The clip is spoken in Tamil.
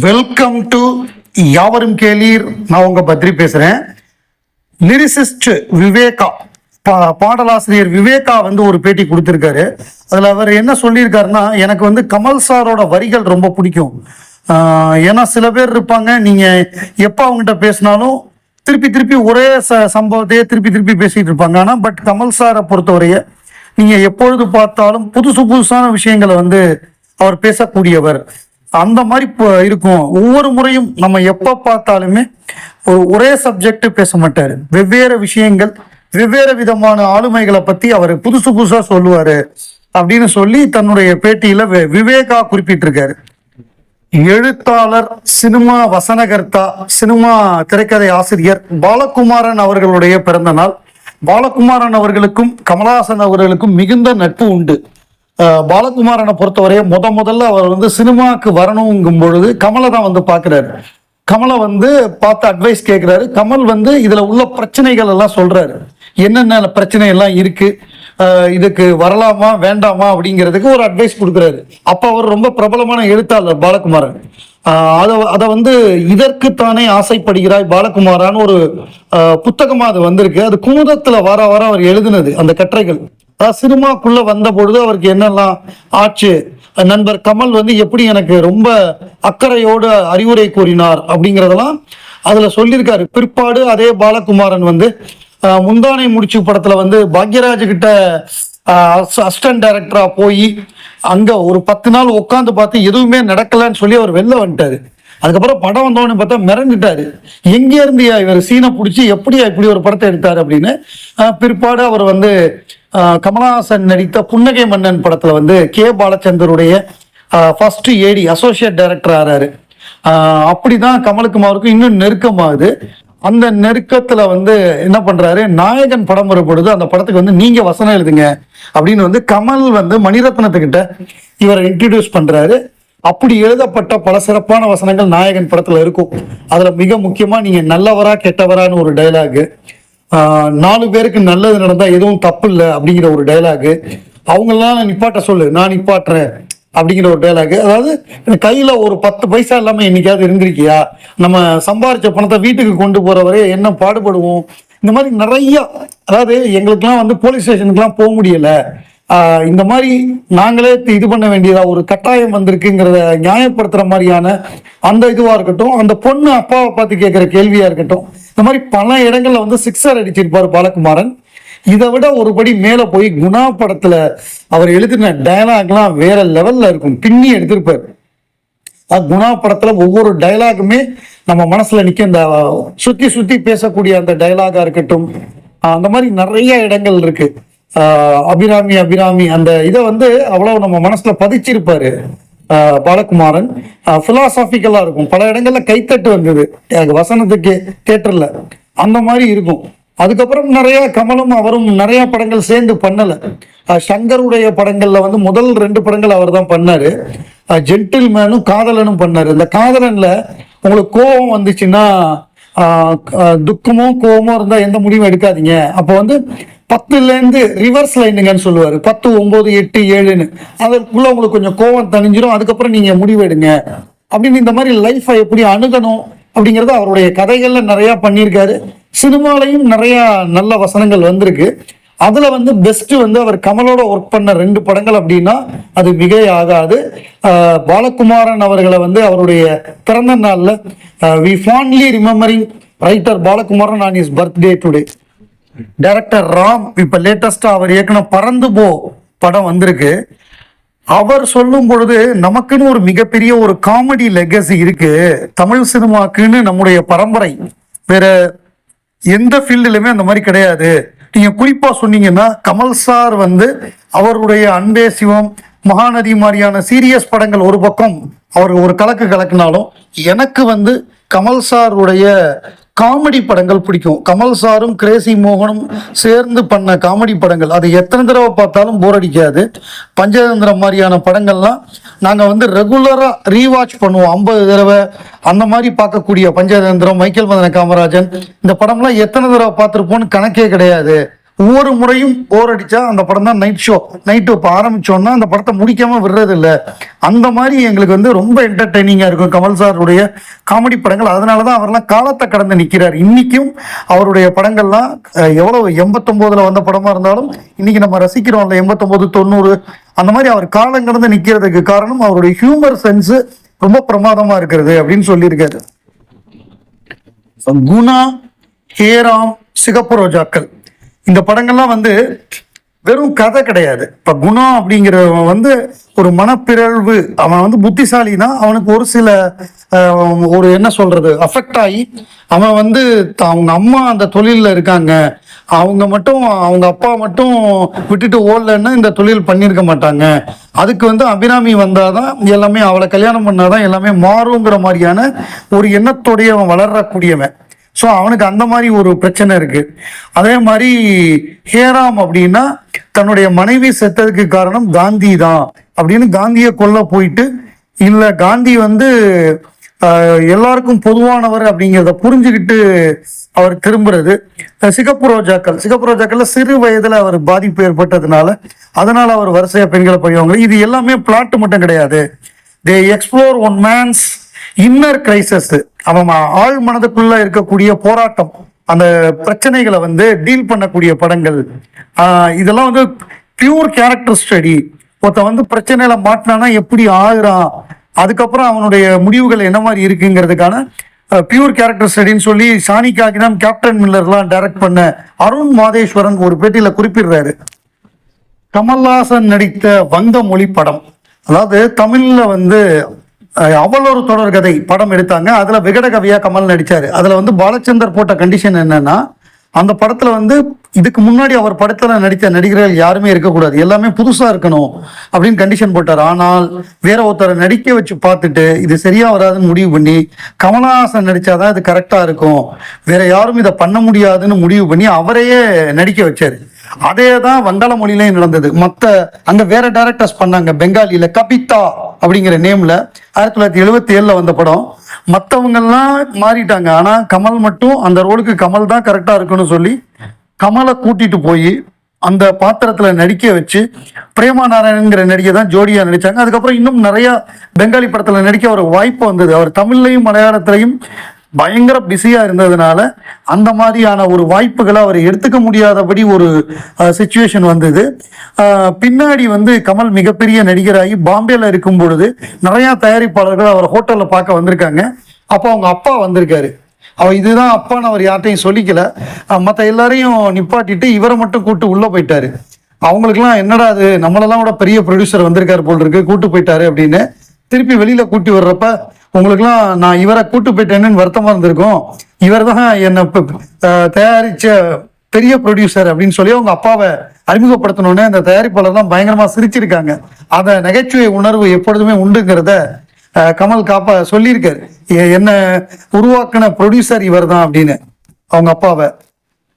வெல்கம் டு யாவரும் கேளீர். நான் உங்க பத்ரி பேசுறேன். லிரிசிஸ்ட் விவேகா பா- பாடலாசிரியர் விவேகா வந்து ஒரு பேட்டி கொடுத்திருக்காரு. அதுல அவர் என்ன சொல்லியிருக்காருன்னா எனக்கு வந்து கமல் சாரோட வரிகள் ரொம்ப பிடிக்கும். ஏன்னா சில பேர் இருப்பாங்க நீங்க எப்ப அவங்ககிட்ட பேசினாலும் திருப்பி திருப்பி ஒரே ச சம்பவத்தையே திருப்பி திருப்பி பேசிட்டு இருப்பாங்க. ஆனால் பட் கமல் சாரை பொறுத்தவரைய நீங்க எப்பொழுது பார்த்தாலும் புதுசு புதுசான விஷயங்களை வந்து அவர் பேசக்கூடியவர். அந்த மாதிரி இப்போ இருக்கும். ஒவ்வொரு முறையும் நம்ம எப்ப பார்த்தாலுமே ஒரு ஒரே சப்ஜெக்ட் பேச மாட்டார். வெவ்வேறு விஷயங்கள் வெவ்வேறு விதமான ஆளுமைகளை பத்தி அவர் புதுசு புதுசா சொல்லுவாரு அப்படின்னு சொல்லி தன்னுடைய பேட்டியில விவேகா குறிப்பிட்டிருக்காரு. எழுத்தாளர் சினிமா வசனகர்த்தா சினிமா திரைக்கதை ஆசிரியர் பாலகுமாரன் அவர்களுடைய பிறந்த நாள். பாலகுமாரன் அவர்களுக்கும் கமலஹாசன் அவர்களுக்கும் மிகுந்த நட்பு உண்டு. பாலகுமாரனை பொறுத்தவரையே முத முதல்ல அவர் வந்து சினிமாவுக்கு வரணுங்கும் பொழுது கமலை தான் வந்து பார்க்குறாரு. கமலை வந்து பார்த்து அட்வைஸ் கேட்குறாரு. கமல் வந்து இதில் உள்ள பிரச்சனைகள் எல்லாம் சொல்கிறாரு என்னென்ன பிரச்சனை எல்லாம் இருக்குது இதுக்கு வரலாமா வேண்டாமா அப்படிங்கிறதுக்கு ஒரு அட்வைஸ் கொடுக்குறாரு. அப்போ அவர் ரொம்ப பிரபலமான எழுத்தாளர் பாலகுமாரன். அதை அதை வந்து இதற்குத்தானே ஆசைப்படுகிறாய் பாலகுமாரான்னு ஒரு புத்தகமாக அது வந்திருக்கு. அது குமுதத்தில் வர வர அவர் எழுதினது அந்த கட்டுரைகள். சினிமாக்குள்ள வந்த பொழுது அவருக்கு என்னெல்லாம் ஆச்சு? நண்பர் கமல் வந்து எப்படி எனக்கு ரொம்ப அக்கறையோடு அறிவுரை கூறினார் அப்படிங்கிறதெல்லாம் அதுல சொல்லியிருக்காரு. பிற்பாடு அதே பாலகுமாரன் வந்து முந்தானை முடிச்சு படத்துல வந்து பாக்யராஜ் கிட்ட அசிஸ்டன்ட் டைரக்டரா போய் அங்க ஒரு பத்து நாள் உட்காந்து பார்த்து எதுவுமே நடக்கலன்னு சொல்லி அவர் வெளில வந்துட்டாரு. அதுக்கப்புறம் படம் வந்தோடனே பார்த்தா மிரண்டுட்டாரு. எங்கே இருந்தியா? இவர் சீனை பிடிச்சி எப்படியா இப்படி ஒரு படத்தை எடுத்தார் அப்படின்னு பிற்பாடு அவர் வந்து கமலஹாசன் நடித்த புன்னகை மன்னன் படத்தில் வந்து கே. பாலச்சந்தருடைய ஃபர்ஸ்ட் ஏடி அசோசியேட் டைரக்டர் ஆறாரு. அப்படி அப்படிதான் கமலுக்குமாருக்கும் இன்னும் நெருக்கமாகுது. அந்த நெருக்கத்தில் வந்து என்ன பண்ணுறாரு நாயகன் படம் வரும்பொழுது அந்த படத்துக்கு வந்து நீங்கள் வசனம் எழுதுங்க அப்படின்னு வந்து கமல் வந்து மணிரத்னத்துக்கிட்ட இவரை இன்ட்ரடியூஸ் பண்ணுறாரு அப்படி எழுதப்பட்ட பல சிறப்பான வசனங்கள் நாயகன் படத்தில் இருக்கும். அதில் மிக முக்கியமாக நீங்கள் நல்லவரா கெட்டவரான்னு ஒரு டைலாகு நாலு பேருக்கு நல்லது நடந்தா எதுவும் தப்பு இல்லை அப்படிங்கிற ஒரு டைலாகு அவங்களாம் நிப்பாட்ட சொல்லு நான் நிப்பாட்டுறேன் அப்படிங்கிற ஒரு டைலாக் அதாவது கையில ஒரு பத்து பைசா இல்லாம என்னைக்காவது இருந்திருக்கியா? நம்ம சம்பாரிச்ச பணத்தை வீட்டுக்கு கொண்டு போகிற வரைய என்ன பாடுபடுவோம்? இந்த மாதிரி நிறைய அதாவது எங்களுக்கெல்லாம் வந்து போலீஸ் ஸ்டேஷனுக்குலாம் போக முடியல. இந்த மாதிரி நாங்களே இது பண்ண வேண்டியதா ஒரு கட்டாயம் வந்திருக்குங்கிறத நியாயப்படுத்துற மாதிரியான அந்த இதுவா இருக்கட்டும் அந்த பொண்ணு அப்பாவை பார்த்து கேட்கிற கேள்வியா இருக்கட்டும் இந்த மாதிரி பல இடங்கள்ல வந்து சிக்ஸர் அடிச்சிருப்பாரு பாலகுமாரன். இதை விட ஒருபடி மேல போய் குணா படத்துல அவர் எழுதின டயலாக்லாம் வேற லெவல்ல இருக்கும். பின்னி எடுத்திருப்பாரு. குணா படத்துல ஒவ்வொரு டைலாகுமே நம்ம மனசுல நிக்க இந்த சுத்தி சுத்தி பேசக்கூடிய அந்த டைலாகா இருக்கட்டும் அந்த மாதிரி நிறைய இடங்கள் இருக்கு. அபிராமி அபிராமி அந்த இதை வந்து அவ்வளவு நம்ம மனசுல பதிச்சிருப்பாரு பாலகுமாரன். பிலாசாபிக்கலா இருக்கும். பல இடங்கள்ல கைத்தட்டு வந்தது. வசனத்துக்கு தேட்டர்ல. அந்த மாதிரி இருக்கும். அதுக்கப்புறம் நிறைய கமலும் அவரும் நிறைய படங்கள் சேர்ந்து பண்ணல. சங்கருடைய படங்கள்ல வந்து முதல் ரெண்டு படங்கள் அவர் தான் பண்ணாரு. ஜென்டில் மேனும் காதலனும் பண்ணாரு. இந்த காதலன்ல உங்களுக்கு கோபம் வந்துச்சுன்னா துக்கமும் கோபமும் இருந்தால் இருந்தா எந்த முடிவும் எடுக்காதீங்க. அப்போ வந்து பத்துலேருந்து ரிவர்ஸ் லைனுங்கன்னு சொல்லுவார். பத்து ஒம்பது எட்டு ஏழுன்னு. அதற்குள்ளே உங்களுக்கு கொஞ்சம் கோவம் தணிஞ்சிரும். அதுக்கப்புறம் நீங்கள் முடிவெடுங்க. அப்படின்னு இந்த மாதிரி லைஃப்பை எப்படி அணுகணும் அப்படிங்கிறது அவருடைய கதைகளில் நிறையா பண்ணியிருக்காரு. சினிமாலையும் நிறையா நல்ல வசனங்கள் வந்திருக்கு. அதில் வந்து பெஸ்ட்டு வந்து அவர் கமலோட ஒர்க் பண்ண ரெண்டு படங்கள் அப்படின்னா அது மிகை ஆகாது. பாலகுமாரன் அவர்களை வந்து அவருடைய பிறந்த நாளில் we fondly remembering writer Balakumaran on his birthday today director Ram இப்போ லேட்டஸ்ட்டாக அவர் இயக்குன பறந்து போ படம் வந்திருக்கு. அவர் சொல்லும் பொழுது நமக்குன்னு ஒரு மிகப்பெரிய ஒரு காமெடி லெகசி இருக்கு. தமிழ் சினிமாக்குன்னு நம்முடைய பரம்பரை. வேற எந்த ஃபீல்டுலையுமே அந்த மாதிரி கிடையாது. நீங்க குறிப்பா சொன்னீங்கன்னா கமல் சார் வந்து அவருடைய அன்பே சிவம் மகாநதி மாதிரியான சீரியஸ் படங்கள் ஒரு பக்கம். அவர் ஒரு கலக்கு கலக்குனாலும் எனக்கு வந்து கமல் சாருடைய காமெடி படங்கள் பிடிக்கும். கமல் சாரும் கிரேசி மோகனும் சேர்ந்து பண்ண காமெடி படங்கள். அது எத்தனை தடவை பார்த்தாலும் போர் அடிக்காது. பஞ்சதந்திரம் மாதிரியான படங்கள்லாம் நாங்கள் வந்து ரெகுலராக ரீவாச் பண்ணுவோம். ஐம்பது தடவை அந்த மாதிரி பார்க்கக்கூடிய பஞ்சதந்திரம் மைக்கேல் மதன காமராஜன். இந்த படம்லாம் எத்தனை தடவை பார்த்துருப்போம்னு கணக்கே கிடையாது. ஒவ்வொரு முறையும் போர் அடிச்சா அந்த படம் தான் நைட் ஷோ நைட்டு இப்போ ஆரம்பிச்சோம்னா அந்த படத்தை முடிக்காம விடுறது இல்ல அந்த மாதிரி எங்களுக்கு வந்து ரொம்ப என்டர்டைனிங்கா இருக்கும் கமல் சாருடைய காமெடி படங்கள். அதனால தான் அவர்லாம் காலத்தை கடந்து நிற்கிறார் இன்னைக்கும் அவருடைய படங்கள்லாம் எவ்வளவு எண்பத்தொம்போதுல வந்த படமா இருந்தாலும் இன்னைக்கு நம்ம ரசிக்கிறோம்ல எண்பத்தொம்போது தொண்ணூறு அந்த மாதிரி அவர் காலம் கடந்து நிற்கிறதுக்கு காரணம் அவருடைய ஹியூமர் சென்ஸ் ரொம்ப பிரமாதமா இருக்கிறது அப்படின்னு சொல்லியிருக்காரு. குணா ஹேராம் சிகப்பு ரோஜாக்கள். இந்த படங்கள்லாம் வந்து வெறும் கதை கிடையாது. இப்ப குணா அப்படிங்கிறவன் வந்து ஒரு மனப்பிறழ்வு. அவன் வந்து புத்திசாலி தான் அவனுக்கு ஒரு சில ஒரு என்ன சொல்றது அஃபெக்ட் ஆகி அவன் வந்து அவங்க அம்மா அந்த தொழிலில் இருக்காங்க. அவங்க மட்டும் அவங்க அப்பா மட்டும் விட்டுட்டு ஓடலன்னா இந்த தொழில் பண்ணியிருக்க மாட்டாங்க. அதுக்கு வந்து அபிராமி வந்தாதான் எல்லாமே அவளை கல்யாணம் பண்ணாதான் எல்லாமே மாறுங்கிற மாதிரியான ஒரு எண்ணத்தோடைய அவன் வளரக்கூடியவன் ஸோ அவனுக்கு அந்த மாதிரி ஒரு பிரச்சனை இருக்கு. அதே மாதிரி ஹேராம் அப்படின்னா தன்னுடைய மனைவி செத்ததுக்கு காரணம் காந்தி தான். அப்படின்னு காந்தியை கொல்ல போயிட்டு இல்லை காந்தி வந்து எல்லாருக்கும் பொதுவானவர் அப்படிங்கிறத புரிஞ்சுக்கிட்டு அவர் திரும்புறது. சிகப்பு ரோஜாக்கள். சிகப்பு ரோஜாக்கள்ல சிறு வயதுல அவர் பாதிப்பு ஏற்பட்டதுனால அதனால அவர் வரிசையா பெண்களை பழிவாங்க இது எல்லாமே பிளாட் மட்டும் கிடையாது. They explore one man's inner crisis அவன் ஆழ் மனதுக்குள்ள இருக்கக்கூடிய போராட்டம் அந்த பிரச்சனைகளை வந்து டீல் பண்ணக்கூடிய படங்கள் இதெல்லாம் வந்து பியூர் கேரக்டர் ஸ்டடி ஒருத்தன் வந்து பிரச்சனையில மாட்டினானா எப்படி ஆகுறான்? அதுக்கப்புறம் அவனுடைய முடிவுகள் என்ன மாதிரி இருக்குங்கிறதுக்கான பியூர் கேரக்டர் ஸ்டடின்னு சொல்லி சாணி காகிதம் கேப்டன் மில்லர்லாம் டைரக்ட் பண்ண அருண் மாதேஸ்வரன் ஒரு பேட்டியில குறிப்பிடுறாரு. கமல்ஹாசன் நடித்த வங்க மொழி படம் அதாவது தமிழ்ல வந்து அவள் ஒரு தொடர்கதை படம் எடுத்தாங்க. அதில் விகட கவியா கமல் நடித்தார் அதில் வந்து பாலச்சந்தர் போட்ட கண்டிஷன் என்னென்னா அந்த படத்தில் வந்து இதுக்கு முன்னாடி அவர் படத்தில் நடித்த நடிகர்கள் யாருமே இருக்கக்கூடாது. எல்லாமே புதுசாக இருக்கணும் அப்படின்னு கண்டிஷன் போட்டார். ஆனால் வேற ஒருத்தரை நடிக்க வச்சு பார்த்துட்டு இது சரியாக வராதுன்னு முடிவு பண்ணி கமலஹாசன் நடிச்சாதான் இது கரெக்டாக இருக்கும். வேற யாரும் இதை பண்ண முடியாதுன்னு முடிவு பண்ணி அவரையே நடிக்க வச்சார். அதே தான் வங்காள மொழியிலையும் நடந்தது. மற்ற அங்கே வேற டேரக்டர்ஸ் பண்ணாங்க. பெங்காலியில் கபிதா. அப்படிங்கிற நேம்ல ஆயிரத்தி தொள்ளாயிரத்தி எழுபத்தி ஏழுல வந்த படம். மற்றவங்கெல்லாம் மாறிட்டாங்க. ஆனா கமல் மட்டும் அந்த ரோலுக்கு கமல் தான் கரெக்டா இருக்குன்னு சொல்லி கமலை கூட்டிட்டு போய் அந்த பாத்திரத்துல நடிக்க வச்சு பிரேமா நாராயணங்கிற நடிகை தான் ஜோடியா நடிச்சாங்க. அதுக்கப்புறம் இன்னும் நிறைய பெங்காலி படத்துல நடிக்க ஒரு வாய்ப்பு வந்தது. அவர் தமிழ்லையும் மலையாளத்திலையும் பயங்கர பிஸியாக இருந்ததுனால அந்த மாதிரியான ஒரு வாய்ப்புகளை அவர் எடுத்துக்க முடியாதபடி ஒரு சுச்சுவேஷன் வந்தது. பின்னாடி வந்து கமல் மிகப்பெரிய நடிகராகி பாம்பேயில் இருக்கும் பொழுது நிறையா தயாரிப்பாளர்கள் அவர் ஹோட்டலில் பார்க்க வந்திருக்காங்க. அப்போ அவங்க அப்பா வந்திருக்காரு. அவர் இதுதான் அப்பான்னு அவர் யார்ட்டையும் சொல்லிக்கல. மற்ற எல்லாரையும் நிப்பாட்டிட்டு இவரை மட்டும் கூட்டு உள்ளே போயிட்டாரு. அவங்களுக்குலாம் என்னடா அது? நம்மளெல்லாம் கூட பெரிய ப்ரொடியூசர் வந்திருக்காரு போல் இருக்கு. கூட்டு போயிட்டாரு அப்படின்னு திருப்பி வெளியில கூட்டி வர்றப்ப உங்களுக்குலாம் நான் இவரை கூட்டு போயிட்டேன்னு வருத்தமா இருந்திருக்கும். இவர் தான் என்னை ப- தயாரிச்ச பெரிய ப்ரொடியூசர் அப்படின்னு சொல்லி அவங்க அப்பாவை அறிமுகப்படுத்தணுன்னே அந்த தயாரிப்பாளர்லாம் பயங்கரமா சிரிச்சிருக்காங்க. அந்த நகைச்சுவை உணர்வு எப்பொழுதுமே உண்டுங்கிறத கமல் காப்பா சொல்லியிருக்காரு. என்ன உருவாக்குன ப்ரொடியூசர் இவர் தான் அப்படின்னு அவங்க அப்பாவை.